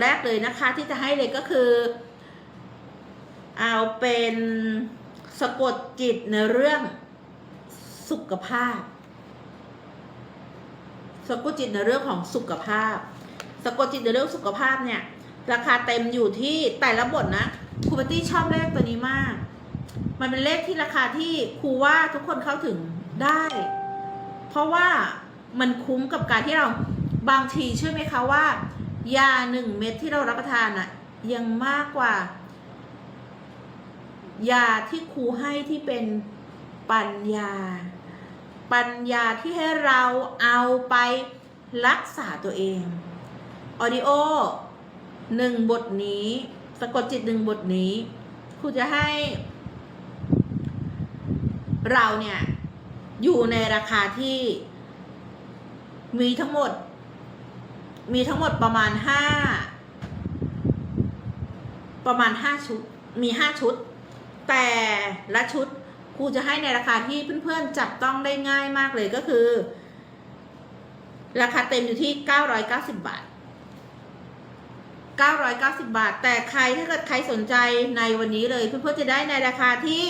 แรกเลยนะคะที่จะให้เลยก็คือ เอาเป็นสะกดจิตในเรื่องสุขภาพ สะกดจิตในเรื่องของสุขภาพ สะกดจิตในเรื่องสุขภาพเนี่ย ราคาเต็มอยู่ที่แต่ละบทนะครูปตี้ชอบเลขตัวนี้มาก มันเป็นเลขที่ราคาที่ครูว่าทุกคนเข้าถึงได้ เพราะว่ามันคุ้มกับการที่เราบางทีเชื่อไหมคะว่า ยาหนึ่งเม็ดที่เรารับประทานอะยังมากกว่า ยาที่ครูให้ที่เป็นปัญญา ปัญญาที่ให้เราเอาไปรักษาตัวเองออดิโอหนึ่งบทนี้สะกดจิตหนึ่งบทนี้ครูจะให้ เราเนี่ย อยู่ในราคาที่มีทั้งหมด มีทั้งหมดประมาณห้าประมาณห้าชุด มีห้าชุด แต่ละชุดครูจะให้ในราคาที่เพื่อนๆจับต้องได้ง่ายมากเลยก็คือ ราคาเต็มอยู่ที่990บาท990บาท แต่ใครถ้าเกิดใครสนใจในวันนี้เลย เพื่อนๆจะได้ในราคาที่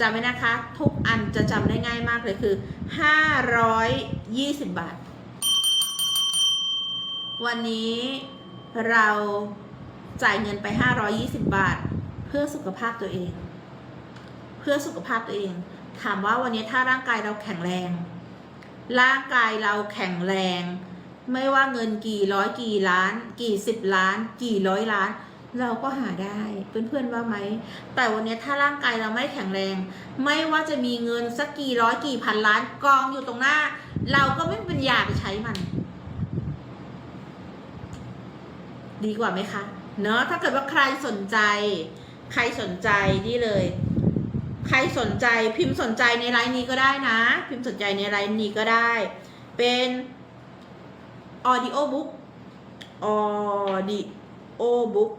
จำไว้นะคะ ทุกอันจะจำได้ง่ายมากเลยคือ520บาท วันนี้เราจ่ายเงินไป 520 บาท เพื่อสุขภาพตัวเอง เพื่อสุขภาพตัวเอง ถามว่าวันนี้ถ้าร่างกายเราแข็งแรง ร่างกายเราแข็งแรง ไม่ว่าเงินกี่ร้อยกี่ล้าน กี่สิบล้าน กี่ร้อยล้าน เราก็หาได้เพื่อนๆว่าไหม แต่วันนี้ถ้าร่างกายเราไม่แข็งแรง ไม่ว่าจะมีเงินสักกี่ร้อยกี่พันล้านกองอยู่ตรงหน้า เราก็ไม่มีปัญญาไปใช้มัน ดีกว่าไหมคะเนาะถ้าเกิดว่าใครสนใจ ใครสนใจนี่เลย ใครสนใจพิมพ์สนใจในไลน์นี้ก็ได้นะ พิมพ์สนใจในไลน์นี้ก็ได้ เป็น audio book audio book